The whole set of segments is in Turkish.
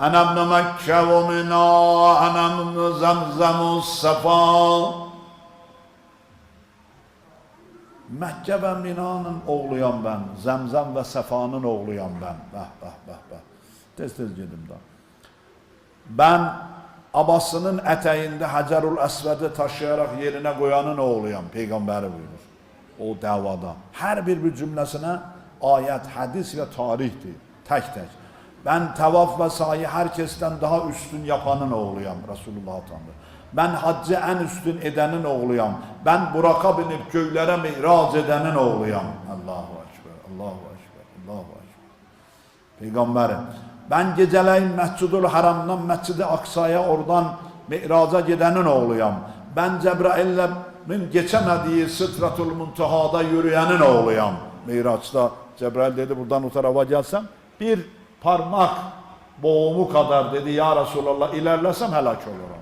أنا ابن مكة ومنى أنا ابن زمزم الصفا Mekke ve Mina'nın oğluyam ben. Zemzem ve Sefa'nın oğluyam ben. Bah bah bah bah. Tez tez gedim daha. Ben abasının eteğinde Hacerul Esved'i taşıyarak yerine koyanın oğluyam. Peygamberi buyurur. O davada. Her bir bir cümlesine ayet, hadis ve tarihti. Tek tek. Ben tavaf ve sahi herkesten daha üstün yapanın oğluyam Resulullah Tanrı. Ben haccı en üstün edenin oğluyam. Ben Burak'a binip göklere mihraç edenin oğluyam. Allahu Ekber, Allahu Ekber, Allahu Ekber. Peygamberim. Ben geceleyin Mescid-ül Haram'dan Mescid-i Aksa'ya oradan Mi'raca gidenin oğluyam. Ben Cebrail'in geçemediği Sıtratul Muntaha'da yürüyenin oğluyam. Miraç'ta Cebrail dedi buradan o tarafa gelsem bir parmak boğumu kadar dedi ya Resulallah ilerlesem helak olurum.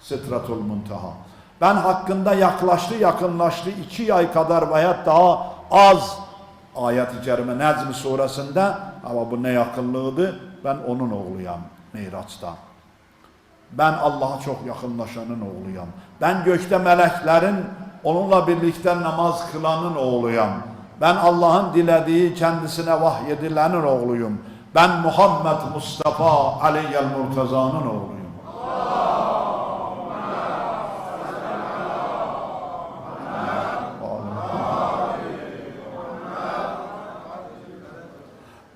Sıtratul Muntaha. Ben hakkında yaklaştı yakınlaştı iki ay kadar veya daha az ayet-i kerime Necm suresinde ama bu ne yakınlığıydı ben onun oğluyam Miraç'ta. Ben Allah'a çok yakınlaşanın oğluyam. Ben gökte meleklerin onunla birlikte namaz kılanın oğluyam. Ben Allah'ın dilediği kendisine vahyedilenin oğluyum. Ben Muhammed Mustafa Aliyyel Murtaza'nın oğluyum.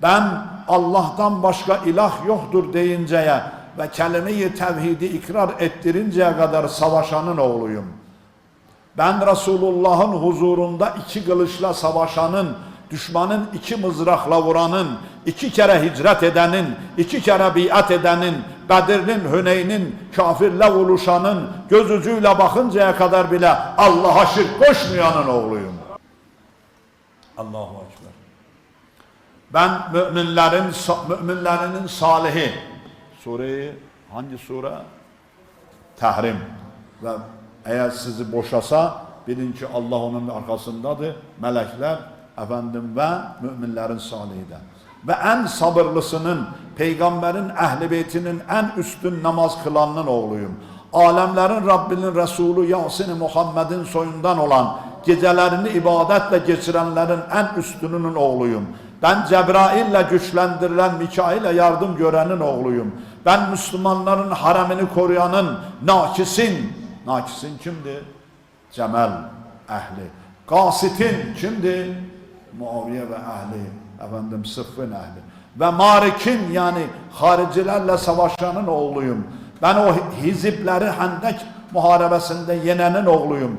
Ben Allah'tan başka ilah yoktur deyinceye ve kelime-i tevhidi ikrar ettirinceye kadar savaşanın oğluyum. Ben Resulullah'ın huzurunda iki kılıçla savaşanın, düşmanın iki mızrakla vuranın, iki kere hicret edenin, iki kere biat edenin, Bedir'in, Hüneyn'in, kafirle vuruşanın, göz ucuyla bakıncaya kadar bile Allah'a şirk koşmayanın oğluyum. Allahu Ekber. Ben müminlerin müminlerinin salihi. Sureyi hangi sure? Tahrim. Ve eğer sizi boşasa bilin ki Allah onun arkasındadır. Melekler efendim ve müminlerin salihi de. Ve en sabırlısının peygamberin ehli beytinin en üstün namaz kılanının oğluyum. Alemlerin Rabbinin Resulü Yasin-i Muhammed'in soyundan olan gecelerini ibadetle geçirenlerin en üstününün oğluyum. Ben Cebrail'le güçlendirilen Mikail'e yardım görenin oğluyum. Ben Müslümanların haremini koruyanın nakisin. Nakisin kimdi? Cemel ehli. Gasitin kimdi? Muaviye ve ehli. Efendim Sıffın ehli. Ve Marik'in yani haricilerle savaşanın oğluyum. Ben o hizipleri Hendek muharebesinde yenenin oğluyum.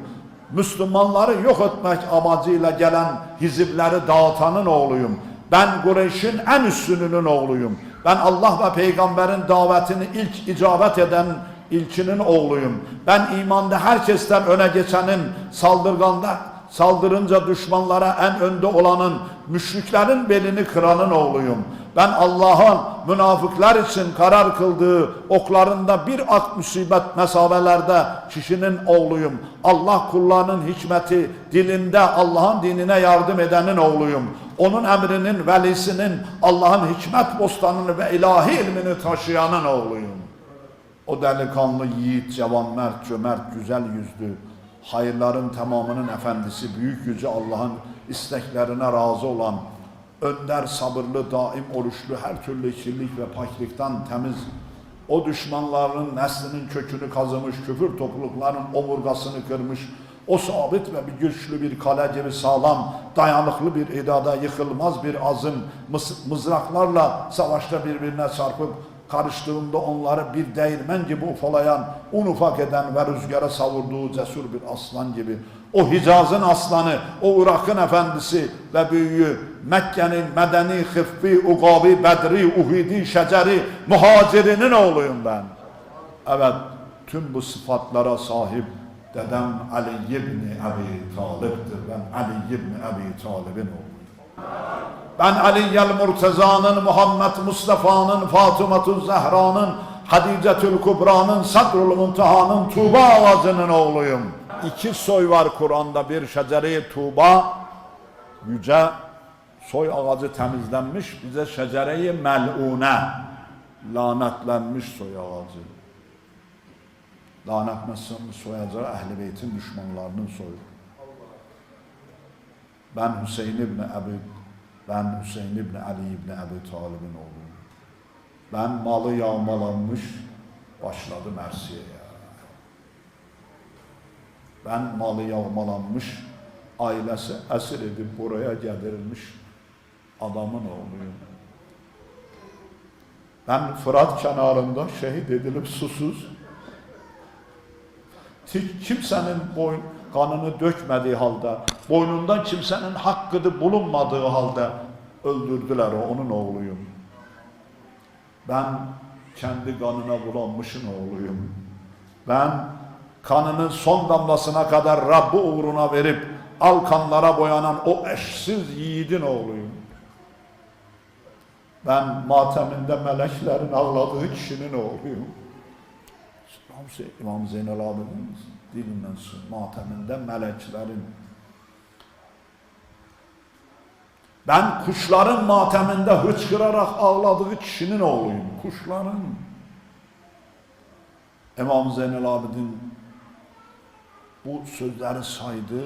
Müslümanları yok etmek amacıyla gelen hizipleri dağıtanın oğluyum. Ben Kureyş'in en üstününün oğluyum. Ben Allah ve peygamberin davetini ilk icabet eden ilkinin oğluyum. Ben imanda herkesten öne geçenin, saldırganda saldırınca düşmanlara en önde olanın, müşriklerin belini kıranın oğluyum. Ben Allah'ın münafıklar için karar kıldığı oklarında bir ak musibet mesafelerde kişinin oğluyum. Allah kullarının hikmeti dilinde Allah'ın dinine yardım edenin oğluyum. Onun emrinin velisinin Allah'ın hikmet bostanını ve ilahi ilmini taşıyanın oğluyum. O delikanlı yiğit, cevan, mert, cömert, güzel yüzlü, hayırların tamamının efendisi, büyük yüce Allah'ın isteklerine razı olan, önder, sabırlı, daim oruçlu, her türlü kirlik ve paklıktan temiz, o düşmanların neslinin kökünü kazımış, küfür toplulukların omurgasını kırmış, o sabit ve bir güçlü bir kale gibi sağlam, dayanıklı bir idada yıkılmaz bir azım, mızraklarla savaşta birbirine çarpıp karıştığında onları bir değirmen gibi ufalayan, un ufak eden ve rüzgara savurduğu cesur bir aslan gibi. O Hicaz'ın aslanı, o Irak'ın efendisi ve büyüğü, Mekke'nin medeni, hıffi, ugabi, bedri, uhidi, şeceri, muhacirinin oğluyum ben. Evet, tüm bu sıfatlara sahip dedem Ali ibn Abi Talib'dir. Ben Ali ibn Abi Talib'in oğluyum. Ben Aliyyel Murteza'nın, Muhammed Mustafa'nın, Fatımatü Zehra'nın, Hadicetül Kubra'nın, Sadrul Muntaha'nın, Tuğba ağacının oğluyum. İki soy var Kur'an'da bir şecere Tuğba, yüce soy ağacı temizlenmiş, bize şecere-i mel'une, lanetlenmiş soy ağacı. Lanetlenmiş soy ağacı Ehl-i Beyt'in düşmanlarının soyu. Ben Hüseyin İbni Ebu ben Hüseyin İbni Ali İbni Ebu Talib'in oğluyum. Ben malı yağmalanmış başladım Mersiye'ye. Ben malı yağmalanmış ailesi esir edip buraya getirilmiş adamın oğluyum. Ben Fırat kenarında şehit edilip susuz hiç kimsenin boyun, kanını dökmediği halde, boynundan kimsenin hakkıdı bulunmadığı halde öldürdüler o, onun oğluyum. Ben kendi kanına bulanmışın oğluyum. Ben kanının son damlasına kadar Rabbi uğruna verip al kanlara boyanan o eşsiz yiğidin oğluyum. Ben mateminde meleklerin ağladığı kişinin oğluyum. Hamsi İmam Zeynel abinin dilinden su- mateminde meleklerin. Ben kuşların mateminde hıçkırarak ağladığı kişinin oğluyum. Kuşların. İmam Zeynel Abidin bu sözleri saydı.